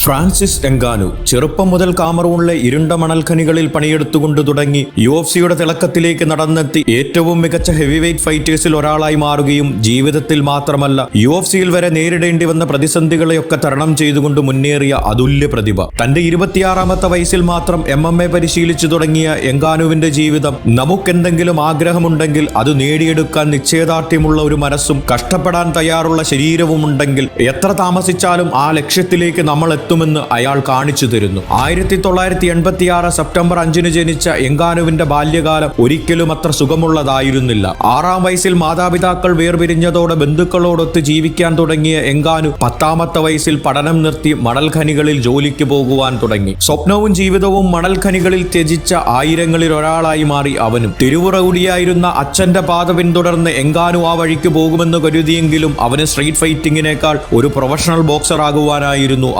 Francis എങ്കാനു ചെറുപ്പം മുതൽ കാമറൂണിലെ ഇരുണ്ട മണൽഖനികളിൽ പണിയെടുത്തുകൊണ്ട് തുടങ്ങി യു എഫ് സിയുടെ തിളക്കത്തിലേക്ക് നടന്നെത്തി ഏറ്റവും മികച്ച ഹെവി വെയ്റ്റ് ഫൈറ്റേഴ്സിൽ ഒരാളായി മാറുകയും ജീവിതത്തിൽ മാത്രമല്ല യു എഫ് സിയിൽ വരെ നേരിടേണ്ടി വന്ന പ്രതിസന്ധികളെയൊക്കെ തരണം ചെയ്തുകൊണ്ട് മുന്നേറിയ അതുല്യ പ്രതിഭ. തന്റെ ഇരുപത്തിയാറാമത്തെ വയസ്സിൽ മാത്രം എം എം എ പരിശീലിച്ചു തുടങ്ങിയ എങ്കാനുവിന്റെ ജീവിതം നമുക്കെന്തെങ്കിലും ആഗ്രഹമുണ്ടെങ്കിൽ അത് നേടിയെടുക്കാൻ നിശ്ചയദാർഢ്യമുള്ള ഒരു മനസ്സും കഷ്ടപ്പെടാൻ തയ്യാറുള്ള ശരീരവും ഉണ്ടെങ്കിൽ എത്ര താമസിച്ചാലും ആ ലക്ഷ്യത്തിലേക്ക് നമ്മൾ എത്തുമെന്ന് അയാൾ കാണിച്ചു തരുന്നു. ആയിരത്തി തൊള്ളായിരത്തി എൺപത്തി ആറ് സെപ്റ്റംബർ അഞ്ചിന് ജനിച്ച എങ്കാനുവിന്റെ ബാല്യകാലം ഒരിക്കലും അത്ര സുഖമുള്ളതായിരുന്നില്ല. ആറാം വയസ്സിൽ മാതാപിതാക്കൾ വേർപിരിഞ്ഞതോടെ ബന്ധുക്കളോടൊത്ത് ജീവിക്കാൻ തുടങ്ങിയ എങ്കാനു പത്താമത്തെ വയസ്സിൽ പഠനം നിർത്തി മണൽഖനികളിൽ ജോലിക്ക് പോകുവാൻ തുടങ്ങി. സ്വപ്നവും ജീവിതവും മണൽഖനികളിൽ ത്യജിച്ച ആയിരങ്ങളിൽ ഒരാളായി മാറി അവനും. തിരുവുറകുടിയായിരുന്ന അച്ഛന്റെ പാത പിന്തുടർന്ന് എങ്കാനു ആ വഴിക്ക് പോകുമെന്ന് കരുതിയെങ്കിലും അവന് സ്ട്രീറ്റ് ഫൈറ്റിങ്ങിനേക്കാൾ ഒരു പ്രൊഫഷണൽ ബോക്സർ ആകുവാനായിരുന്നു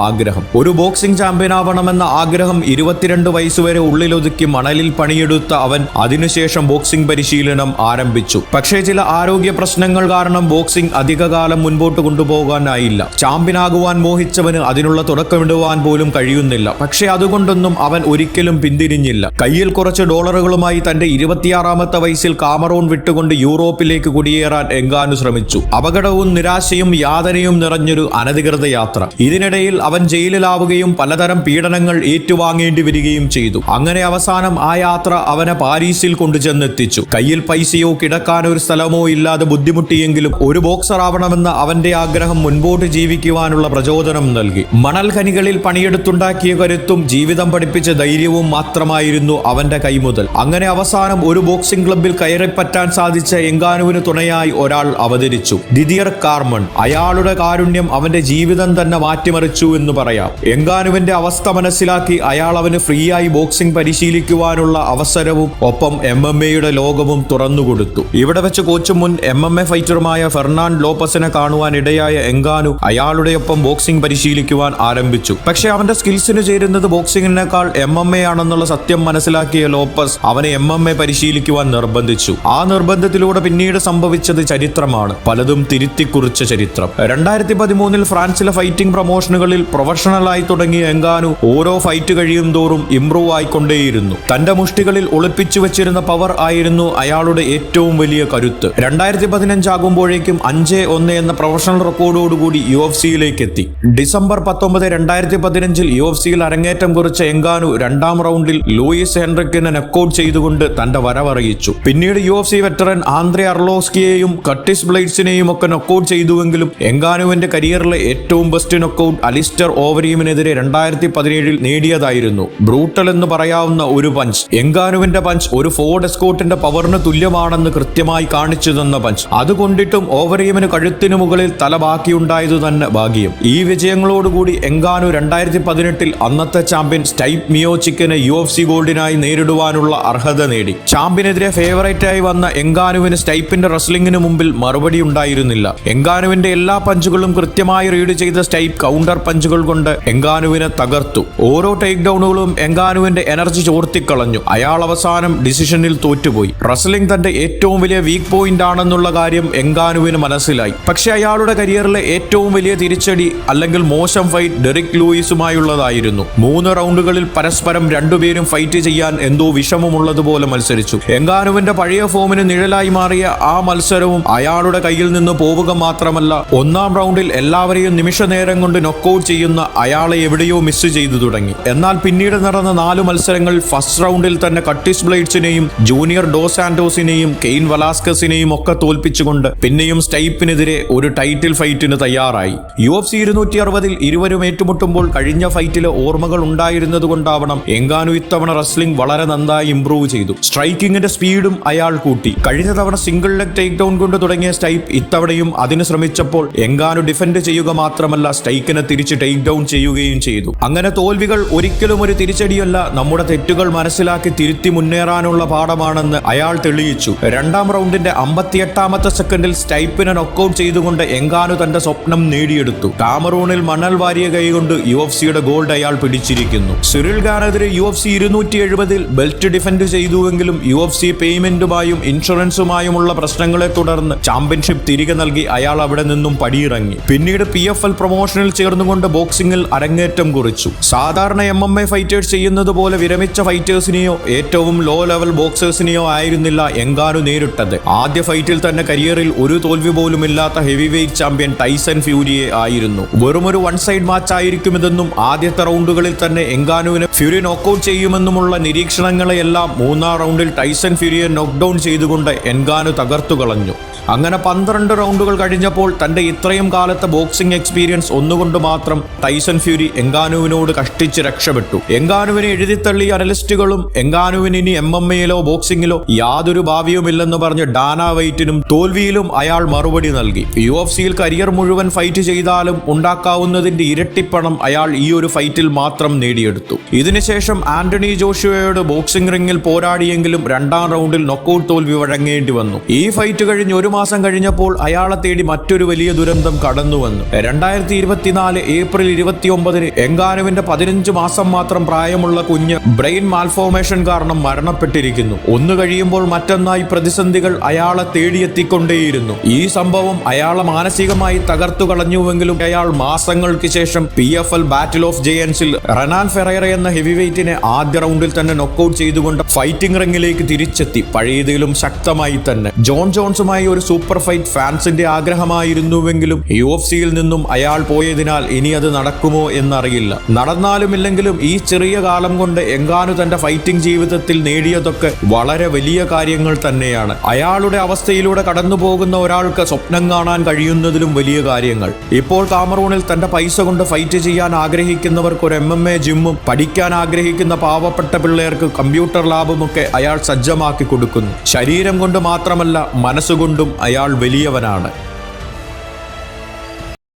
ആഗ്രഹം. ഒരു ബോക്സിംഗ് ചാമ്പ്യൻ ആവണമെന്ന ആഗ്രഹം ഇരുപത്തിരണ്ട് വയസ്സുവരെ ഉള്ളിലൊതുക്കി മണലിൽ പണിയെടുത്ത അവൻ അതിനുശേഷം ബോക്സിംഗ് പരിശീലനം ആരംഭിച്ചു. പക്ഷേ ചില ആരോഗ്യ പ്രശ്നങ്ങൾ കാരണം ബോക്സിംഗ് അധികകാലം മുൻപോട്ട് കൊണ്ടുപോകാനായില്ല. ചാമ്പ്യനാകുവാൻ മോഹിച്ചവന് അതിനുള്ള തുടക്കമിടുവാൻ പോലും കഴിയുന്നില്ല. പക്ഷേ അതുകൊണ്ടൊന്നും അവൻ ഒരിക്കലും പിന്തിരിഞ്ഞില്ല. കയ്യിൽ കുറച്ച് ഡോളറുകളുമായി തന്റെ ഇരുപത്തിയാറാമത്തെ വയസ്സിൽ കാമറൂൺ വിട്ടുകൊണ്ട് യൂറോപ്പിലേക്ക് കുടിയേറാൻ എങ്കാനു ശ്രമിച്ചു. അപകടവും നിരാശയും യാതനയും നിറഞ്ഞൊരു അനധികൃത യാത്ര. ഇതിനിടയിൽ അവൻ ജയിലിലാവുകയും പലതരം പീഡനങ്ങൾ ഏറ്റുവാങ്ങേണ്ടി വരികയും ചെയ്തു. അങ്ങനെ അവസാനം ആ യാത്ര അവനെ പാരീസിൽ കൊണ്ടുചെന്നെത്തിച്ചു. കയ്യിൽ പൈസയോ കിടക്കാൻ ഒരു സ്ഥലമോ ഇല്ലാതെ ബുദ്ധിമുട്ടിയെങ്കിലും ഒരു ബോക്സർ ആവണമെന്ന അവന്റെ ആഗ്രഹം മുൻപോട്ട് ജീവിക്കുവാനുള്ള പ്രചോദനം നൽകി. മണൽ ഖനികളിൽ പണിയെടുത്തുണ്ടാക്കിയ കരുത്തും ജീവിതം പഠിപ്പിച്ച ധൈര്യവും മാത്രമായിരുന്നു അവന്റെ കൈമുതൽ അങ്ങനെ അവസാനം ഒരു ബോക്സിംഗ് ക്ലബിൽ കയറിപ്പറ്റാൻ സാധിച്ച എങ്കാനുവിന് തുണയായി ഒരാൾ അവതരിച്ചു. Didier Carmont. അയാളുടെ കാരുണ്യം അവന്റെ ജീവിതം തന്നെ മാറ്റിമറിച്ചു എന്ന് പറയാം. എങ്കാനുവിന്റെ അവസ്ഥ മനസ്സിലാക്കി അയാൾ അവന് ഫ്രീ ആയി ബോക്സിംഗ് പരിശീലിക്കുവാനുള്ള അവസരവും ഒപ്പം എം എം എയുടെ ലോകവും തുറന്നുകൊടുത്തു. ഇവിടെ വെച്ച് കോച്ച് മുൻ എം എം എ ഫൈറ്ററുമായ ഫെർണാണ്ട് ലോപ്പസിനെ കാണുവാൻ ഇടയായ എങ്കാനു അയാളുടെ ഒപ്പം ബോക്സിംഗ് പരിശീലിക്കുവാൻ ആരംഭിച്ചു. പക്ഷെ അവന്റെ സ്കിൽസിന് ചേരുന്നത് ബോക്സിംഗിനേക്കാൾ എം എം എ ആണെന്നുള്ള സത്യം മനസ്സിലാക്കിയ ലോപ്പസ് അവനെ എം എം എ പരിശീലിക്കുവാൻ നിർബന്ധിച്ചു. ആ നിർബന്ധത്തിലൂടെ പിന്നീട് സംഭവിച്ചത് ചരിത്രമാണ്. പലതും തിരുത്തിക്കുറിച്ച ചരിത്രം. രണ്ടായിരത്തി പതിമൂന്നിൽ ഫ്രാൻസിലെ ഫൈറ്റിംഗ് പ്രൊമോഷനുകളിൽ പ്രൊഫഷണലായി തുടങ്ങിയ എങ്കാനു ഓരോ ഫൈറ്റ് കഴിയും തോറും ഇംപ്രൂവ് ആയിക്കൊണ്ടേയിരുന്നു. തന്റെ മുഷ്ടികളിൽ ഒളിപ്പിച്ചു വെച്ചിരുന്ന പവർ ആയിരുന്നു അയാളുടെ ഏറ്റവും വലിയ കരുത്ത്. രണ്ടായിരത്തി പതിനഞ്ചാകുമ്പോഴേക്കും അഞ്ച് ഒന്ന് എന്ന പ്രൊഫഷണൽ റെക്കോർഡോടുകൂടി യു എഫ് സിയിലേക്ക് എത്തി ഡിസംബർ പത്തൊമ്പത് രണ്ടായിരത്തി പതിനഞ്ചിൽ യു എഫ് സിയിൽ അരങ്ങേറ്റം കുറിച്ച എങ്കാനു രണ്ടാം റൗണ്ടിൽ ലൂയിസ് ഹെൻറിക്കിനെ നെക്കൌട്ട് ചെയ്തുകൊണ്ട് തന്റെ വരവറിയിച്ചു. പിന്നീട് U F C veteran Andre അർലോസ്കിയെയും കട്ടിസ് ബ്ലൈഡ്സിനെയും ഒക്കെ നൊക്കൌട്ട് ചെയ്തുവെങ്കിലും എങ്കാനുവിന്റെ കരിയറിലെ ഏറ്റവും ബെസ്റ്റ് നൊക്കൌട്ട് അലിസ്റ്റർ ഓവരീമിനെതിരെ രണ്ടായിരത്തി പതിനേഴിൽ നേടിയതായിരുന്നു. ബ്രൂട്ടൽ എന്ന് പറയാവുന്ന ഒരു പഞ്ച്. എങ്കാനുവിന്റെ പഞ്ച് ഒരു ഫോർഡ് എസ്കോട്ടിന്റെ പവറിന് തുല്യമാണെന്ന് കൃത്യമായി കാണിച്ചു തന്ന പഞ്ച്. അതുകൊണ്ടിട്ടും ഓവറീമിന് കഴുത്തിനു മുകളിൽ തല ബാക്കിയുണ്ടായത് തന്നെ ഭാഗ്യം. ഈ വിജയങ്ങളോടുകൂടി എങ്കാനു രണ്ടായിരത്തി പതിനെട്ടിൽ അന്നത്തെ ചാമ്പ്യൻ സ്റ്റൈപ്പ് മിയോച്ചിക്കിനെ യു എഫ് സി ഗോൾഡിനായി നേരിടുവാനുള്ള അർഹത നേടി. ചാമ്പ്യനെതിരെ ഫേവറേറ്റായി വന്ന എങ്കാനുവിന് സ്റ്റൈപ്പിന്റെ റെസ്ലിംഗിന് മുമ്പിൽ മറുപടി ഉണ്ടായിരുന്നില്ല. എങ്കാനുവിന്റെ എല്ലാ പഞ്ചുകളും കൃത്യമായി റീഡ് ചെയ്ത സ്റ്റൈപ്പ് കൗണ്ടർ പഞ്ചുകൾ കൊണ്ട് എങ്കാനുവിനെ തകർത്തു. ഓരോ ടേക്ക് ഡൗണുകളും എങ്കാനുവിന്റെ എനർജി ചോർത്തിക്കളഞ്ഞു. അയാൾ അവസാനം ഡിസിഷനിൽ തോറ്റുപോയി. റസ്ലിംഗ് തന്റെ ഏറ്റവും വലിയ വീക്ക് പോയിന്റ് ആണെന്നുള്ള കാര്യം എങ്കാനുവിന് മനസ്സിലായി. പക്ഷേ അയാളുടെ കരിയറിലെ ഏറ്റവും വലിയ തിരിച്ചടി അല്ലെങ്കിൽ മോശം ഫൈറ്റ് ഡെറിക് ലൂയിസുമായുള്ളതായിരുന്നു. മൂന്ന് റൗണ്ടുകളിൽ പരസ്പരം രണ്ടുപേരും ഫൈറ്റ് ചെയ്യാൻ എന്തോ വിഷമമുള്ളതുപോലെ മത്സരിച്ചു. എങ്കാനുവിന്റെ പഴയ ഫോമിന് നിഴലായി മാറിയ ആ മത്സരവും അയാളുടെ കയ്യിൽ നിന്ന് പോവുക മാത്രമല്ല ഒന്നാം റൗണ്ടിൽ എല്ലാവരെയും നിമിഷ നേരം കൊണ്ട് നൊക്കൌട്ട് ചെയ്യുന്ന അയാളെ എവിടെയോ മിസ് ചെയ്തു തുടങ്ങി. എന്നാൽ പിന്നീട് നടന്ന നാല് മത്സരങ്ങൾ ഫസ്റ്റ് റൗണ്ടിൽ തന്നെ കട്ടിസ് ബ്ലേഡ്സിനെയും ജൂനിയർ ഡോ സാന്റോസിനെയും കെയിൻ വലാസ്കസിനെയും ഒക്കെ തോൽപ്പിച്ചുകൊണ്ട് പിന്നെയും സ്റ്റൈപ്പിനെതിരെ ഒരു ടൈറ്റിൽ ഫൈറ്റിന് തയ്യാറായി. യു എഫ് സി ഇരുന്നൂറ്റി അറുപതിൽ ഇരുവരും ഏറ്റുമുട്ടുമ്പോൾ കഴിഞ്ഞ ഫൈറ്റിലെ ഓർമ്മകൾ ഉണ്ടായിരുന്നത് കൊണ്ടാവണം എങ്കാനു ഇത്തവണ റസ്ലിംഗ് വളരെ നന്നായി ഇംപ്രൂവ് ചെയ്തു. സ്ട്രൈക്കിങ്ങിന്റെ സ്പീഡും അയാൾ കൂട്ടി. കഴിഞ്ഞ തവണ സിംഗിൾ ലെഗ് ടേക്ക് ഡൗൺ കൊണ്ട് തുടങ്ങിയ സ്റ്റൈപ്പ് ഇത്തവണയും അതിന് ശ്രമിച്ചപ്പോൾ എങ്കാനു ഡിഫെൻഡ് ചെയ്യുക മാത്രമല്ല സ്റ്റൈക്കിനെ തിരിച്ച് ടേക്ക് ഡൗൺ ചെയ്യുകയും ചെയ്തു. അങ്ങനെ തോൽവികൾ ഒരിക്കലും ഒരു തിരിച്ചടിയല്ല. നമ്മുടെ തെറ്റുകൾ മനസ്സിലാക്കി തിരുത്തി മുന്നേറാനുള്ള പാഠമാണെന്ന് അയാൾ തെളിയിച്ചു. രണ്ടാം റൗണ്ടിന്റെ അമ്പത്തിയെട്ടാമത്തെ സെക്കൻഡിൽ സ്റ്റൈപ്പിനെ നൊക്കൌട്ട് ചെയ്തുകൊണ്ട് എങ്കാനു തന്റെ സ്വപ്നം നേടിയെടുത്തു. കാമറൂണിൽ മണൽ വാരിയ കൈകൊണ്ട് യു എഫ് സിയുടെ ഗോൾഡ് അയാൾ പിടിച്ചിരിക്കുന്നു. സിറിൽ ഖാനെതിരെ യു എഫ് സി ഇരുന്നൂറ്റി എഴുപതിൽ ബെൽറ്റ് ഡിഫൻഡ് ചെയ്തുവെങ്കിലും യു എഫ് സി പേയ്മെന്റുമായും ഇൻഷുറൻസുമായുമുള്ള പ്രശ്നങ്ങളെ തുടർന്ന് ചാമ്പ്യൻഷിപ്പ് തിരികെ നൽകി അയാൾ അവിടെ നിന്നും പടിയിറങ്ങി. പിന്നീട് പി എഫ് എൽ പ്രൊമോഷനിൽ ചേർന്നുകൊണ്ട് ബോക്സിംഗ് ബോക്സിംഗിൽ അരങ്ങേറ്റം കുറിച്ചു. സാധാരണ എം എം എ ഫൈറ്റേഴ്സ് ചെയ്യുന്നത് പോലെ വിരമിച്ച ഫൈറ്റേഴ്സിനെയോ ഏറ്റവും ലോ ലെവൽ ബോക്സേഴ്സിനെയോ ആയിരുന്നില്ല എങ്കാനു നേരിട്ടത്. ആദ്യ ഫൈറ്റിൽ തന്നെ കരിയറിൽ ഒരു തോൽവി പോലും ഇല്ലാത്ത ഹെവി വെയ്റ്റ് ചാമ്പ്യൻ ടൈസൺ ഫ്യൂരിയെ ആയിരുന്നു. വെറുമൊരു വൺ സൈഡ് മാച്ച് ആയിരിക്കുമെന്നും ആദ്യത്തെ റൗണ്ടുകളിൽ തന്നെ എങ്കാനുവിനെ ഫ്യൂരി നോക്കൌട്ട് ചെയ്യുമെന്നുമുള്ള നിരീക്ഷണങ്ങളെയെല്ലാം മൂന്നാം റൗണ്ടിൽ ടൈസൺ ഫ്യൂരിയെ നോക്ക്ഡൌൺ ചെയ്തുകൊണ്ട് എൻഗാനു തകർത്തു കളഞ്ഞു. അങ്ങനെ പന്ത്രണ്ട് റൗണ്ടുകൾ കഴിഞ്ഞപ്പോൾ തന്റെ ഇത്രയും കാലത്തെ ബോക്സിംഗ് എക്സ്പീരിയൻസ് ഒന്നുകൊണ്ട് മാത്രം ടൈസൺ ഫ്യൂരി എങ്കാനുവിനോട് കഷ്ടിച്ച് രക്ഷപ്പെട്ടു. എങ്കാനുവിനെ എഴുതിത്തള്ളി അനലിസ്റ്റുകളും എങ്കാനുവിന് ഇനി എം എം എയിലോ ബോക്സിംഗിലോ യാതൊരു ഭാവിയുമില്ലെന്ന് പറഞ്ഞ് ഡാന വൈറ്റിനും തോൽവിയിലും അയാൾ മറുപടി നൽകി. യു എഫ് സിയിൽ കരിയർ മുഴുവൻ ഫൈറ്റ് ചെയ്താലും ഉണ്ടാക്കാവുന്നതിന്റെ ഇരട്ടിപ്പണം അയാൾ ഈ ഒരു ഫൈറ്റിൽ മാത്രം നേടിയെടുത്തു. ഇതിനുശേഷം ആന്റണി ജോഷുവയോട് ബോക്സിംഗ് റിംഗിൽ പോരാടിയെങ്കിലും രണ്ടാം റൗണ്ടിൽ നൊക്കൌട്ട് തോൽവി വഴങ്ങേണ്ടി വന്നു. ഈ ഫൈറ്റ് കഴിഞ്ഞ് ഒരു മാസം കഴിഞ്ഞപ്പോൾ അയാളെ തേടി മറ്റൊരു വലിയ ദുരന്തം കടന്നുവന്നു. രണ്ടായിരത്തി ഇരുപത്തിനാല് ഏപ്രിൽ ഇരുപത്തിയൊമ്പതിന് എങ്കാനുവിന്റെ പതിനഞ്ച് മാസം മാത്രം പ്രായമുള്ള കുഞ്ഞ് ബ്രെയിൻ മാൽഫോർമേഷൻ കാരണം മരണപ്പെട്ടിരിക്കുന്നു. ഒന്ന് കഴിയുമ്പോൾ മറ്റൊന്നായി പ്രതിസന്ധികൾ അയാളെ തേടിയെത്തിക്കൊണ്ടേയിരുന്നു. ഈ സംഭവം അയാളെ മാനസികമായി തകർത്തു കളഞ്ഞുവെങ്കിലും അയാൾ മാസങ്ങൾക്ക് ശേഷം P F L battle of giants Renan Ferreira എന്ന ഹെവി വെയ്റ്റിനെ ആദ്യ റൗണ്ടിൽ തന്നെ നോക്കൌട്ട് ചെയ്തുകൊണ്ട് ഫൈറ്റിംഗ് റിംഗിലേക്ക് തിരിച്ചെത്തി. പഴയതിലും ശക്തമായി തന്നെ. ജോൺ ജോൺസുമായി ഒരു സൂപ്പർ ഫൈറ്റ് ഫാൻസിന്റെ ആഗ്രഹമായിരുന്നുവെങ്കിലും യു എഫ് സിയിൽ നിന്നും അയാൾ പോയതിനാൽ ഇനി അത് നടക്കുമോ എന്നറിയില്ല. നടന്നാലും ഇല്ലെങ്കിലും ഈ ചെറിയ കാലം കൊണ്ട് എങ്കാനു തന്റെ ഫൈറ്റിംഗ് ജീവിതത്തിൽ നേടിയതൊക്കെ വളരെ വലിയ കാര്യങ്ങൾ തന്നെയാണ്. അയാളുടെ അവസ്ഥയിലൂടെ കടന്നു പോകുന്ന ഒരാൾക്ക് സ്വപ്നം കാണാൻ കഴിയുന്നതിലും വലിയ കാര്യങ്ങൾ. ഇപ്പോൾ കാമറൂണിൽ തന്റെ പൈസ കൊണ്ട് ഫൈറ്റ് ചെയ്യാൻ ആഗ്രഹിക്കുന്നവർക്ക് ഒരു എം എം എ ജിമ്മും പഠിക്കാൻ ആഗ്രഹിക്കുന്ന പാവപ്പെട്ട പിള്ളേർക്ക് കമ്പ്യൂട്ടർ ലാബും ഒക്കെ അയാൾ സജ്ജമാക്കി കൊടുക്കുന്നു. ശരീരം കൊണ്ട് മാത്രമല്ല മനസ്സുകൊണ്ടും അയാൾ വലിയവനാണ്.